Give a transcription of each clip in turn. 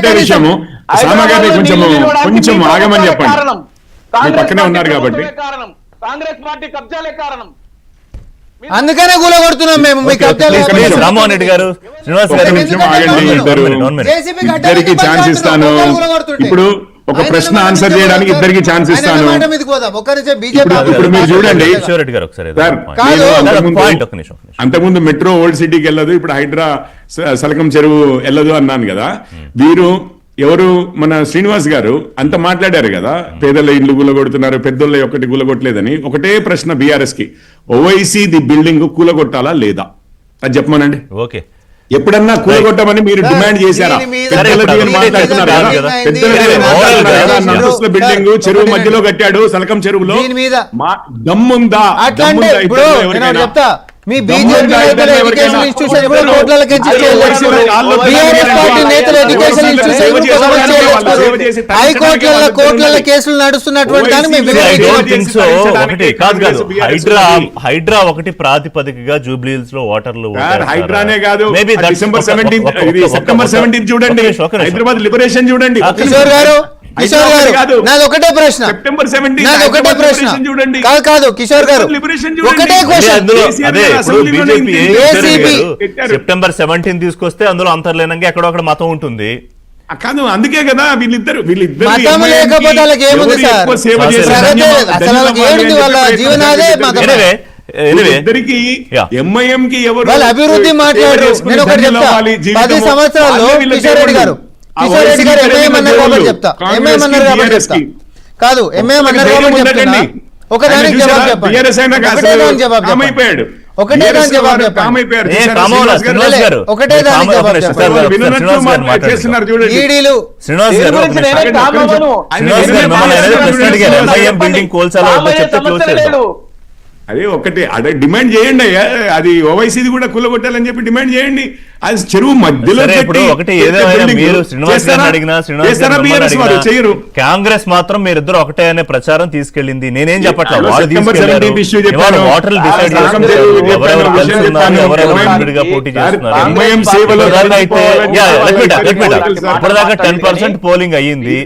ఒకటే విషయము సామా గారిని కొంచెం ఆగమని చెప్పండి. మీ కాంగ్రెస్ పక్కనే ఉన్నారు కాబట్టి. కాంగ్రెస్ పార్టీ కబ్జాలే కారణం. అందుకనే కూలగొడుతున్నాం మేము. మీ. రామ్మోహన్ రెడ్డి గారు శ్రీనివాస్ గారు. ఇద్దరికి ఛాన్స్ ఇస్తాను. ఇప్పుడు ఒక ప్రశ్న ఆన్సర్ చేయడానికి. ఇద్దరికి ఛాన్స్ ఇస్తాను. ఇప్పుడు మీరు చూడండి. అంతకుముందు- మెట్రో ఓల్డ్ సిటీకి వెళ్ళదు ఇప్పుడు హైడ్రా సలకం చెరువు వెళ్ళదు అన్నాను కదా. వీరు ఎవరు? మన శ్రీనివాస్ గారు అంత మాట్లాడారు కదా. పేదల ఇండ్లు కూలగొడుతున్నారు పెద్దోళ్ళ ఒకటి కూలగొట్టలేదని. ఒకటే ప్రశ్న బీఆర్ఎస్కి ఓవైసీ ది బిల్డింగ్ కూలగొట్టాలా లేదా? అది చెప్పమనండి. ఓకే. ఎప్పుడన్నా కూలగొట్టమని మీరు డిమాండ్ చేశారా? బిల్డింగ్ చెరువు మధ్యలో కట్టాడు సలకం చెరువులో. దమ్ముందా? చెప్తా. మీ బీజేపీ నేతల ఎడ్యుకేషన్? ఇన్స్టిట్యూషన్ ఇద్దరు కోట్లకి నేతల ఎడ్యుకేషన్ ఇన్స్టిట్యూషన్ హైకోర్టులలో కోర్టులలో. కేసులు నడుస్తున్నటువంటి దాన్ని మేము కాదు కాదు. హైడ్రా. హైడ్రా ఒకటి ప్రాతిపదికగా జూబ్లీహిల్స్లో వాటర్లు హైడ్రానే కాదు. మేబీ డిసెంబర్ సెవెంటీన్ ఇది సెప్టెంబర్ సెవెంటీన్ చూడండి. హైదరాబాద్ లిబరేషన్ చూడండి. కిషోర్ గారు కిషోర్ గారు. నాది ఒకటే ప్రశ్న. సెప్టెంబర్ సెవెంటీన్ నాది ఒకటే ప్రశ్న. చూడండి. కాదు కాదు కిషోర్ గారు. లిబరేషన్ చూడండి. ఒకటే క్వశ్చన్. సెప్టెంబర్ సెవెంటీన్ తీసుకొస్తే అందులో అంతర్లీనంగా ఎక్కడో అక్కడ మతం ఉంటుంది. కాదు అందుకే కదా వీళ్ళిద్దరు వీళ్ళిద్దరు మతం MIM కి లేకపోతే వాళ్ళకి ఏముంది ఎవరు సార్? ఎక్కువ సేవ అసలు చేశారు? ప్రగతి ధన్యవాదాలు లేదు. అసలు వాళ్ళకి అని ఏంటి చెప్పి వాళ్ళ ప్రయత్నం జీవనాదే చేశారు. మతం. ఎనివే ఎనివే ఇద్దరికి Yeah. ఎంఐఎం కి ఎవరు వాళ్ళు అభివృద్ధి మాట్లాడరు. పది సంవత్సరాల్లో వాళ్ళే వీళ్ళ కిషోర్ రెడ్డి గారు దేవుళ్ళు. ఆ కిషోర్ రెడ్డి గారు వైసీపీ ఎంఐఎం అన్నారు కాబట్టి. చెప్తా ఎంఐఎం అన్నారు కాబట్టి. కాదు ఎంఐఎం అన్నారు కాబట్టి చెప్తున్నా ఉందండి. ఒక ఆయన దానికి చూసారా? జవాబు చెప్పండి. BRS అయినాక ఒకటే దానికి జవాబు చెప్పండి. దీని బిల్డింగ్ కోల్చాలో చెప్తే క్లోజ్ సమస్య చేద్దాం లేదు అదే ఒకటి. అదే డిమాండ్ చేయండి అయ్యా. అది ఓవైసీది కూడా కూలగొట్టాలని చెప్పి డిమాండ్ చేయండి. అది చెరువు మధ్యలో చేయరు. కాంగ్రెస్ మాత్రం మీరిద్దరు ఒకటే అనే ప్రచారం తీసుకెళ్ళింది. నేనేం చెప్పట్లేదు అందులో వాళ్ళు సెప్టెంబర్ తీసుకెళ్ళారు 17th issue చెప్పాను. ఇవాళ ఓటర్లు డిసైడ్ ఆ, చేసుకుంటారు చెప్పాను, ఎవరెవరు కలిసి చెప్పాను, ఉన్నారు? ఎవరెవరు చెప్పాను. విడిగా పోటీ సార్, చేస్తున్నారు ఎంఐఎం సేవలో ఇప్పటిదాకా అయితే కలిసిపోవాలని యా, చెప్పి let me talk, let me talk. వాళ్ళకి సార్. ఇప్పటిదాకా టెన్ పర్సెంట్ పోలింగ్ అయ్యింది.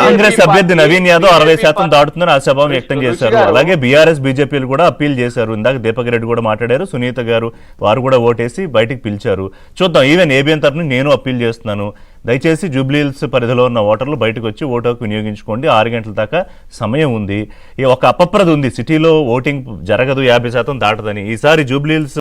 కాంగ్రెస్ అభ్యర్థి నవీన్ యాదవ్ అరవై శాతం దాటుతుందని ఆశాభావం వ్యక్తం చేశారు. అలాగే బీఆర్ఎస్ బీజేపీలు కూడా అప్పీల్ చేశారు. ఇందాక దీపక్ రెడ్డి కూడా మాట్లాడారు. సునీత గారు వారు కూడా ఓటేసి బయటికి పిలిచారు. చూద్దాం. ఈవెన్ ఏబిఎన్ తరఫున నేను అప్పీల్ చేస్తున్నాను. దయచేసి జూబ్లీహిల్స్ పరిధిలో ఉన్న ఓటర్లు బయటకు వచ్చి ఓటు హక్కు వినియోగించుకోండి. ఆరు గంటల దాకా సమయం ఉంది. ఒక అపప్రద ఉంది. సిటీలో ఓటింగ్ జరగదు. యాభై శాతం దాటదని. ఈసారి జూబ్లీహిల్స్